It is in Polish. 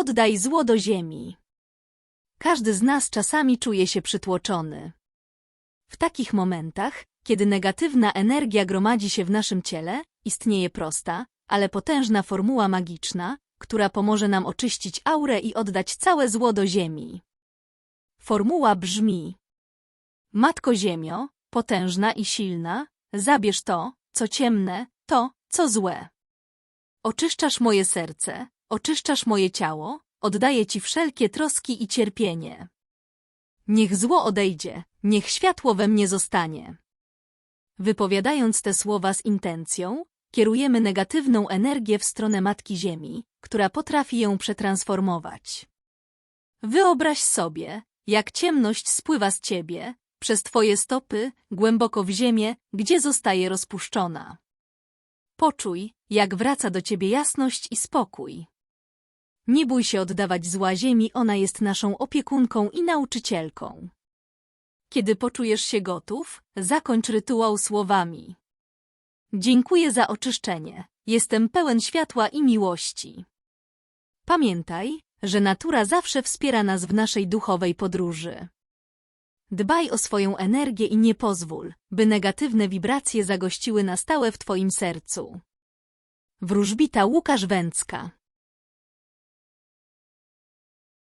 Oddaj zło do ziemi. Każdy z nas czasami czuje się przytłoczony. W takich momentach, kiedy negatywna energia gromadzi się w naszym ciele, istnieje prosta, ale potężna formuła magiczna, która pomoże nam oczyścić aurę i oddać całe zło do ziemi. Formuła brzmi: Matko Ziemio, potężna i silna, zabierz to, co ciemne, to, co złe. Oczyszczasz moje serce, oczyszczasz moje ciało, oddaję Ci wszelkie troski i cierpienie. Niech zło odejdzie, niech światło we mnie zostanie. Wypowiadając te słowa z intencją, kierujemy negatywną energię w stronę Matki Ziemi, która potrafi ją przetransformować. Wyobraź sobie, jak ciemność spływa z ciebie, przez twoje stopy, głęboko w ziemię, gdzie zostaje rozpuszczona. Poczuj, jak wraca do ciebie jasność i spokój. Nie bój się oddawać zła ziemi, ona jest naszą opiekunką i nauczycielką. Kiedy poczujesz się gotów, zakończ rytuał słowami. Dziękuję za oczyszczenie, jestem pełen światła i miłości. Pamiętaj, że natura zawsze wspiera nas w naszej duchowej podróży. Dbaj o swoją energię i nie pozwól, by negatywne wibracje zagościły na stałe w Twoim sercu. Wróżbita Łukasz Węcka